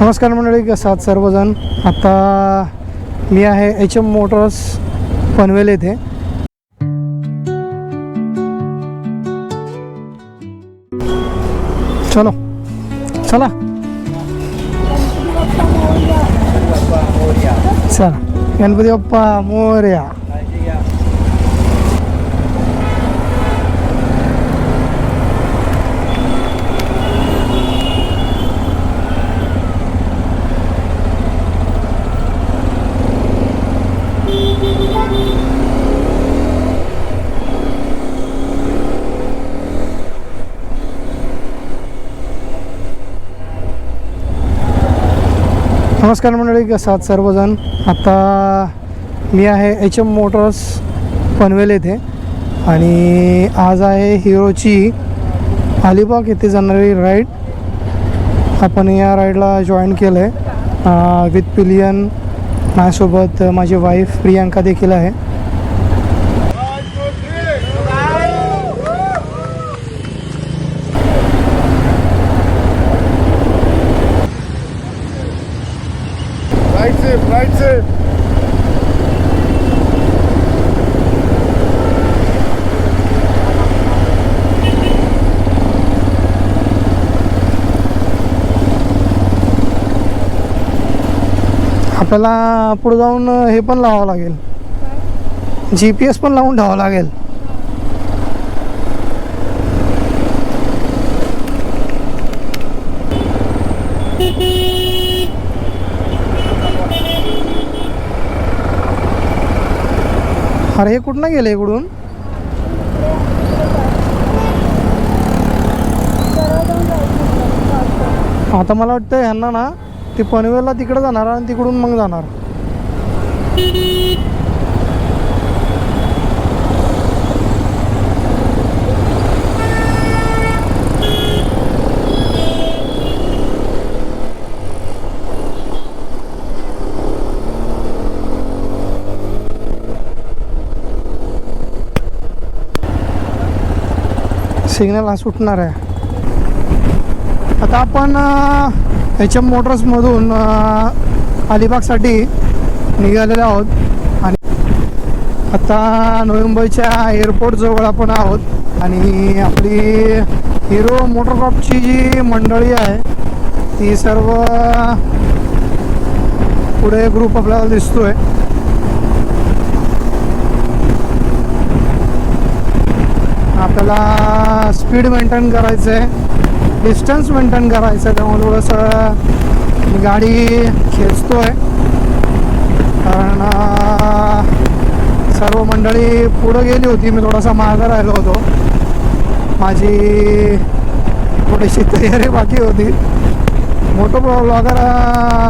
नमस्कार मंडळी कसं आहात सर्वजण. आता मी आहे एच एम मोटर्स पनवेल येथे. चलो. चला. चला. गणपती बाप्पा मोर्या. नमस्कार मंडळी कसं आहात सर्वजण. आता मी आहे एच एम मोटर्स पनवेल येथे आणि आज आहे हिरोची अलिबाग येथे जाणारी राईड आपण या राईडला जॉईन केलं आहे विथ पिलियन माझ्यासोबत माझी वाईफ प्रियांका देखील आहे. आपल्याला पुढे जाऊन हे पण लावावं लागेल. जी पी एस पण लावून ठेवावं लागेल. अरे हे कुठनं गेले इकडून? आता मला वाटतं ह्यांना ना ते पनवेलला तिकडे जाणार आणि तिकडून मग जाणार. सिग्नल हा सुटणार आहे. आता आपण एच एम मोटर्समधून अलिबागसाठी निघालेले आहोत. आणि आता नवी मुंबईच्या एअरपोर्टजवळ आपण आहोत. आणि आपली हिरो मोटरक्रॉपची जी मंडळी आहे ती सर्व पुढे ग्रुप आपल्याला दिसतोय. आपल्याला स्पीड मेंटेन करायचं आहे डिस्टन्स मेंटेन करायचं आहे त्यामुळे थोडंसं मी गाडी आहे कारण सर्व मंडळी पुढं गेली होती मी थोडासा मागं राहिलो होतो. माझी थोडीशी तयारी बाकी होती. मोठं ब्लॉगर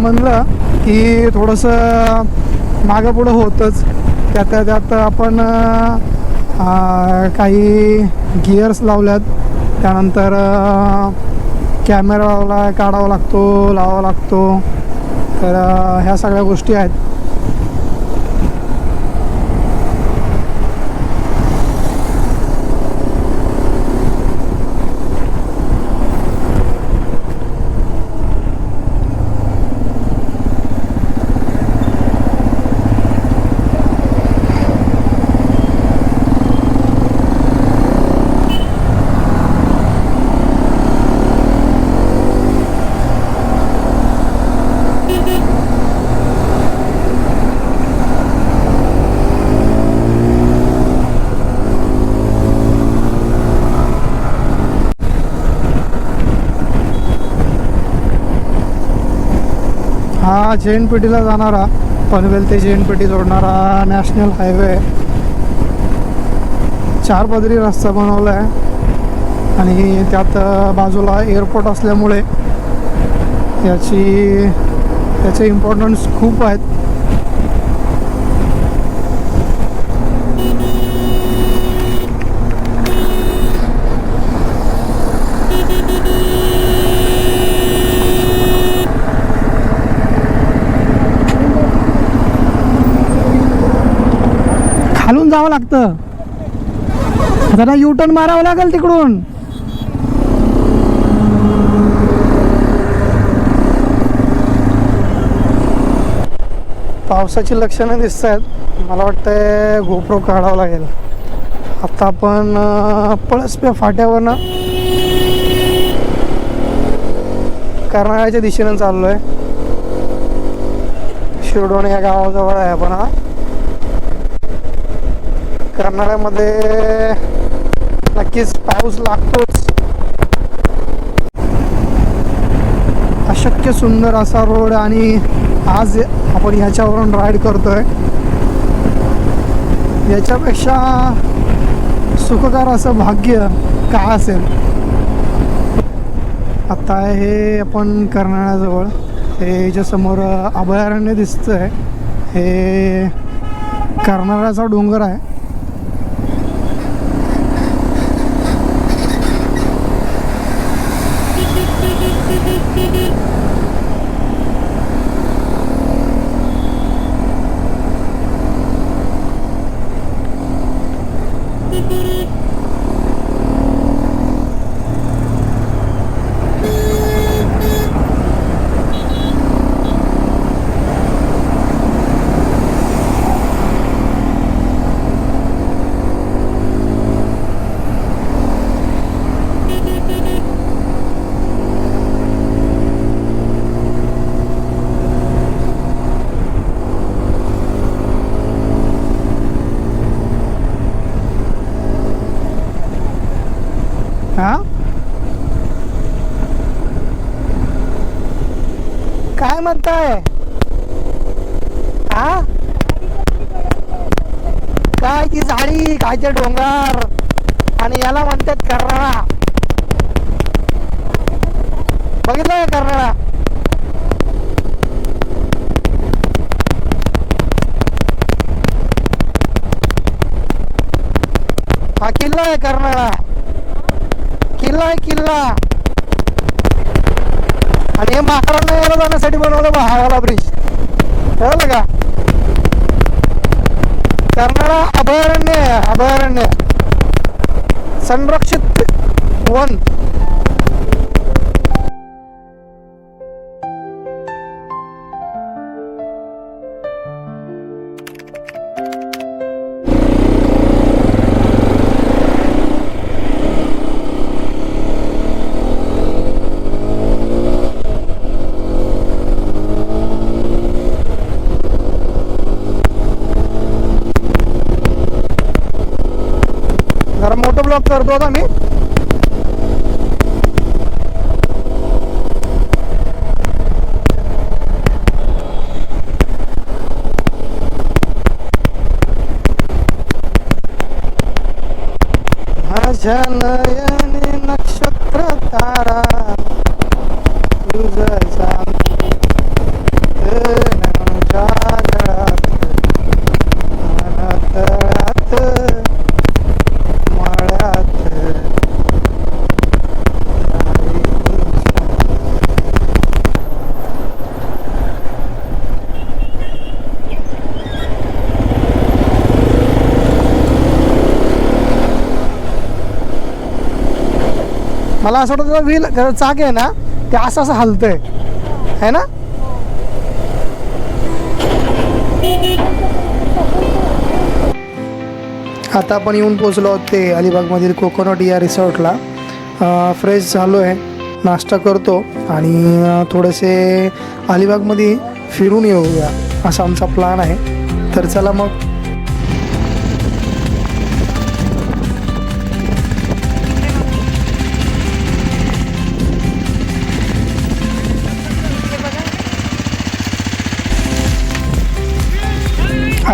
म्हणलं की थोडंसं मागं पुढं होतंच. त्यात त्यात आपण काही गिअर्स लावल्यात. त्यानंतर कॅमेराला काढावा लागतो लावावा लागतो. तर ह्या सगळ्या गोष्टी आहेत. हा जैन जाणारा पनवेल ते जैन जोडणारा नॅशनल हायवे. चार पदरी रस्ता बनवला आहे आणि त्यात बाजूला एअरपोर्ट असल्यामुळे याची त्याचे इम्पॉर्टन्स खूप आहेत. लागतं. यू युटर्न मारावं लागेल तिकडून. पावसाची लक्षणं दिसत आहेत मला वाटतंय गोप्रो काढावं लागेल. आता आपण पळसपे फाट्यावरनं कर्नाळ्याच्या दिशेनं चाललो आहे शिरडोण या गावाजवळ आहे आपण हा. कर्नाळ्यामध्ये नक्कीच पाऊस लागतोच. अशक्य सुंदर असा रोड आणि आज आपण ह्याच्यावरून राईड करतोय. याच्यापेक्षा सुखकर असं भाग्य का असेल? आता हे आपण कर्नाळ्याजवळ हे याच्या समोर अभयारण्य दिसतंय. हे कर्नाळ्याचा डोंगर आहे हा काय म्हणताय हा काय ती झाडी डोंगर. आणि याला म्हणतात कर्नाळा बघितलं का कर्नाळा हा किल्ला आहे कर्नाळा किल्ला आहे किल्ला. आणि हे माकडांना यायला जाण्यासाठी बनवलं बा हावाला ब्रिज कळलं का? कर्नाळा अभयारण्य आहे अभयारण्य संरक्षित वन जरा मोठं ब्लॉक करतो आता मी माझ्या नयनी नक्षत्र तारा तुझा असं वाटतं व्हील चाक आहे ना ते असं असं हलतंय. है ना? आता आपण येऊन पोचलो आहोत ते अलिबागमधील कोकोनट या रिसॉर्टला. फ्रेश झालो आहे. नाश्ता करतो आणि थोडेसे अलिबागमध्ये फिरून येऊया. असा आमचा प्लॅन आहे. तर चला मग.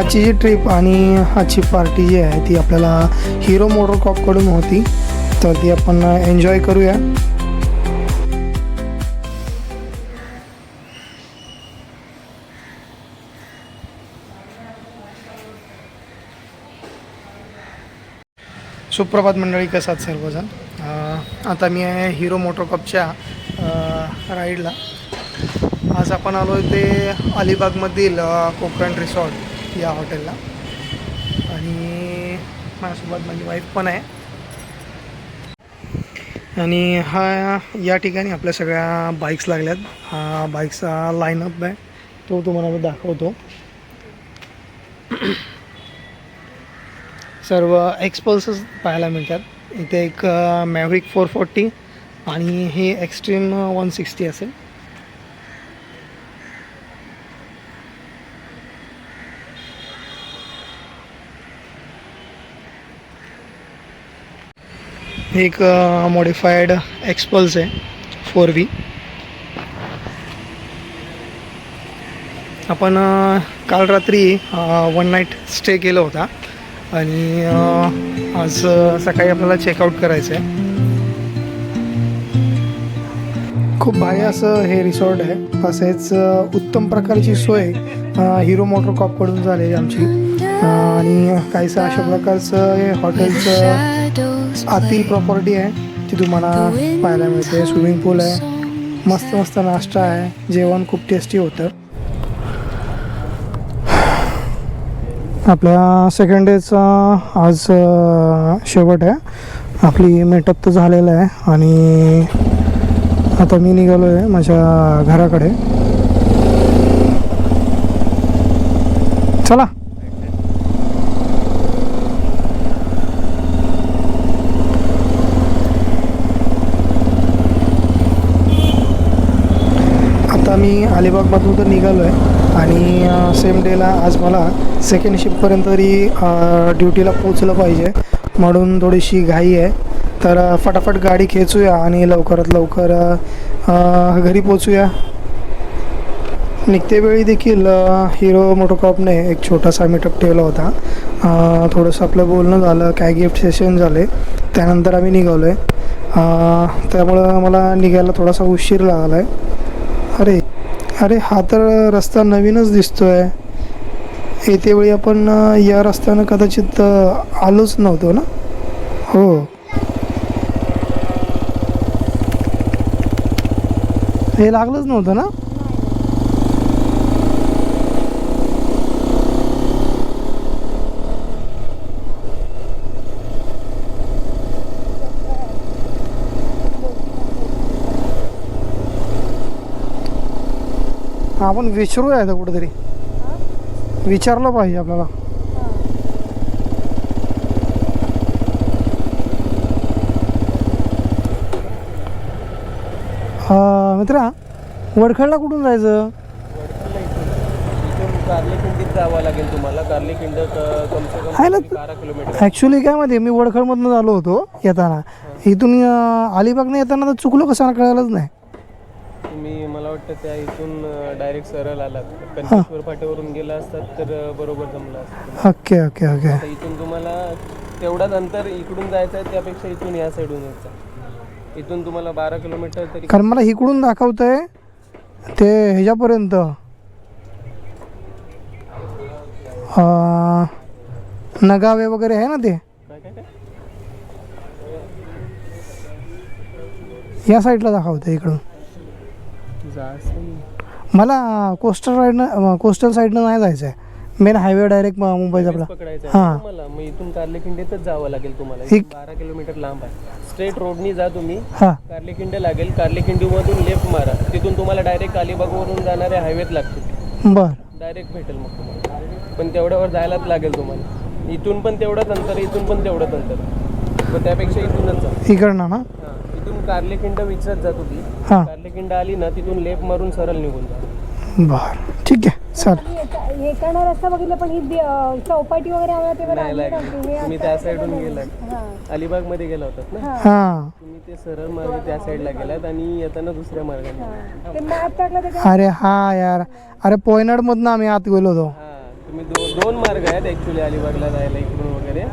आजची जी ट्रिप आणि आजची पार्टी जी आहे ती आपल्याला हिरो मोटर कॉपकडून होती. तर ती आपण एन्जॉय करूया. सुप्रभात मंडळी कसात सर्वजण? आता मी आहे हिरो मोटरकॉपच्या राईडला आज आपण आलो आहे ते अलिबागमधील कोकण रिसॉर्ट या हॉटेलला. आणि माझ्यासोबत माझी वाईफ पण आहे. आणि हा या ठिकाणी आपल्या सगळ्या बाईक्स लागल्यात. हा बाईक्सचा लाईनअप आहे. तो तुम्हाला मी दाखवतो. सर्व एक्सपल्सच पाहायला मिळतात. इथे एक मॅव्हिक फोर फोर्टी आणि हे एक्स्ट्रीम वन सिक्स्टी असेल. एक मॉडिफाईड एक्सपल्स आहे फोर व्ही आपण काल रात्री वन नाईट स्टे केला होता. आणि आज सकाळी आपल्याला चेकआउट करायचं आहे. खूप भारी असं हे रिसॉर्ट आहे. तसेच उत्तम प्रकारची सोय हिरो मोटर कॉपकडून झालेली आमची. आणि काहीसं अशा प्रकारचं हे हॉटेलचं आतील प्रॉपर्टी आहे. ती तुम्हाला पाहायला मिळते. स्विमिंग पूल आहे. मस्त मस्त नाश्ता आहे. जेवण खूप टेस्टी होतं. आपल्या सेकंड डेचा आज शेवट आहे. आपली मेटअप तर झालेलं आहे. आणि आता मी निघालो आहे माझ्या घराकडे. चला आता मी अलिबागमधून तर निघालो आहे. आणि सेम डेला आज मला सेकंड शिफ्टपर्यंत तरी ड्युटीला पोचलं पाहिजे. म्हणून थोडीशी घाई आहे. तर फटाफट गाडी खेचूया आणि लवकरात लवकर घरी पोचूया निघते वेळी देखील हिरो मोटोकॉपने एक छोटासा मीटअप ठेवला होता. थोडंसं आपलं बोलणं झालं काय गिफ्ट सेशन झाले त्यानंतर आम्ही निघालो आहे त्यामुळं मला निघायला थोडासा उशीर लागला आहे अरे अरे हा तर रस्ता नवीनच दिसतो येते वेळी आपण या रस्त्यानं कदाचित आलोच नव्हतो ना? हो. हे लागलंच नव्हतं ना? आपण विचारूया आता कुठेतरी. विचारलं पाहिजे आपल्याला. मित्रा वडखळला कुठून जायचं? लागेल तुम्हाला आहे ना? ॲक्च्युली काय माहिती मी वडखळमधनं आलो होतो येताना. इथून अलिबागनं येताना तर चुकलो कसं कळालंच नाही. मला वाटतं त्या इथून डायरेक्ट सरळ आलात. कणकेश्वर फाट्यावरून गेला असतात तर बरोबर जमलं असतं ओके ओके ओके. आता इथून तुम्हाला तेवढाच अंतर इकडून जायचं आहे त्यापेक्षा इथून या साईडून यायचं इथून तुम्हाला बारा किलोमीटर तरी कारण मला इकडून दाखवतंय ते ह्याच्यापर्यंत. अं, नगावे वगैरे आहे ना ते? काय काय काय? या साईडला दाखवतं इकडून. मला कोस्टल राईडनं कोस्टल साईडनं नाही जायचं आहे मेन हायवे डायरेक्ट मुंबईचा आपला. पकडायचं हां. आहे तुम्हाला मग इथून कार्लेखिंडीतच जावं लागेल तुम्हाला. एक- बारा किलोमीटर लांब आहे. स्ट्रेट रोडनी जा तुम्ही. हां. कार्लेखिंड लागेल. कार्लेखिंडीमधून लेफ्ट मारा. तिथून तुम्हाला डायरेक्ट अलिबागवरून जाणाऱ्या हायवेत लागतील. बर. डायरेक्ट भेटेल मग तुम्हाला. पण तेवढ्यावर जायलाच लागेल तुम्हाला. इथून पण तेवढंच अंतर इथून पण तेवढंच अंतर. पण त्यापेक्षा इथूनच जा. इकडनं ना? हां. इथून कार्लेखिंड विचारत जा तुम्ही हां. कार्लेखिंड आली ना तिथून लेफ्ट मारून सरळ निघून जा बर. ठीक आहे. चल हे करणार रस्ता बघितलं पण ही दे- अं, चौपाटी वगैरे आम्हाला तेव्हा नाही लागली. तुम्ही त्या साईडून गेलात. हां. अलिबागमध्ये गेला होतात ना? हां. तुम्ही ते सरळ मार्ग त्या साईडला गेलात आणि येताना दुसऱ्या मार्गाने. ते मॅप टाकलं त्याच्या अरे हा यार. अरे पोयनाडमधनं आम्ही आत गेलो होतो. हा. तुम्ही दो दोन मार्ग आहेत ॲक्च्युली अलिबागला जायला इकडून वगैरे.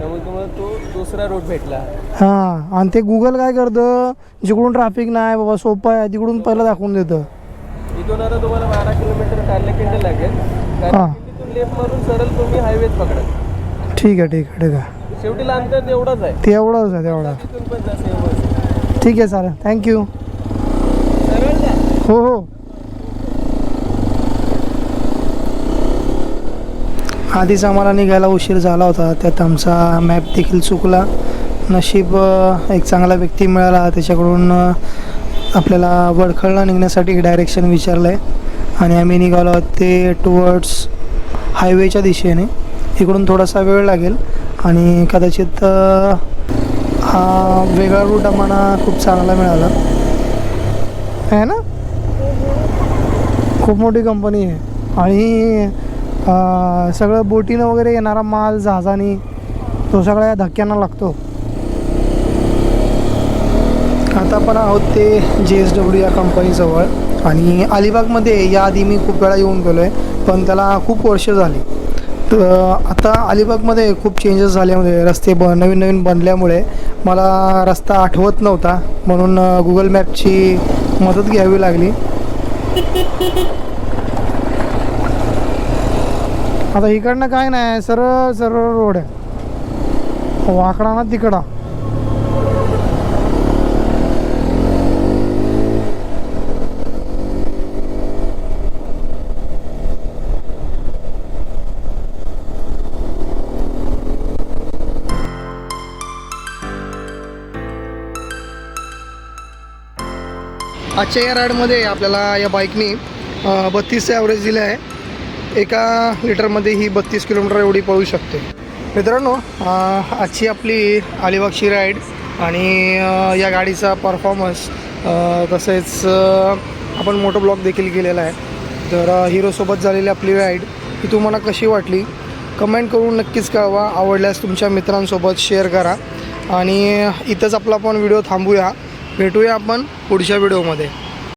त्यामुळे तुम्हाला तो दुसरा रूट भेटला. हां आणि ते गुगल काय करतं? जिकडून ट्रॅफिक नाही बाबा सोपं आहे तिकडून पहिलं दाखवून देतं. इथून आता तुम्हाला बारा किलोमीटर कार्लेकिंड लागेल? लेफ्ट मारून सरळ तुम्ही हायवेच पकडा. ठीक आहे ठीक आहे ठीक आहे. शेवटी लांब तर तेवढंच आहे. तेवढंच आहे तेवढं. तिथून पण ठीक आहे चालेल. थँक्यू सरळ जा. हो हो. आधीच आम्हाला निघायला उशीर झाला होता. त्यात आमचा मॅप देखील चुकला. नशीब एक चांगला व्यक्ती मिळाला. त्याच्याकडून आपल्याला वडखळला निघण्यासाठी एक डायरेक्शन विचारलं आहे आणि आम्ही निघालो आहोत ते टुवर्ड्स हायवेच्या दिशेने. इकडून थोडासा वेळ लागेल. आणि कदाचित हा वेगळा रूट आम्हाला खूप चांगला मिळाला. आहे ना? खूप मोठी कंपनी आहे. आणि सगळं बोटीनं वगैरे येणारा माल जहाजाने तो सगळ्या धक्क्यांना लागतो. आता पण आहोत ते जे एस डब्ल्यू या कंपनीजवळ आणि अलिबागमध्ये याआधी मी खूप वेळा येऊन गेलो आहे पण त्याला खूप वर्ष झाली. तर आता अलिबागमध्ये खूप चेंजेस झाल्यामुळे रस्ते ब नवीन नवीन बनल्यामुळे मला रस्ता आठवत नव्हता. म्हणून गुगल मॅपची मदत घ्यावी लागली. आता इकडनं काय नाही सरळ सरळ रोड आहे. वाकडा ना तिकडा. आजच्या या राईडमध्ये आपल्याला या बाईकनी बत्तीसचं ॲव्हरेज दिलं आहे. एका लिटरमध्ये ही बत्तीस किलोमीटर एवढी पळू शकते. मित्रांनो आजची आपली अलिबागची राईड आणि या गाडीचा परफॉर्मन्स तसेच आपण मोटो ब्लॉग देखील केलेला आहे. तर हिरोसोबत झालेली आपली राईड ही तुम्हाला कशी वाटली? कमेंट करून नक्कीच कळवा. आवडल्यास तुमच्या मित्रांसोबत शेअर करा. आणि इथंच आपला आपण व्हिडिओ थांबूया. भेटूया आपण पुढच्या व्हिडिओमध्ये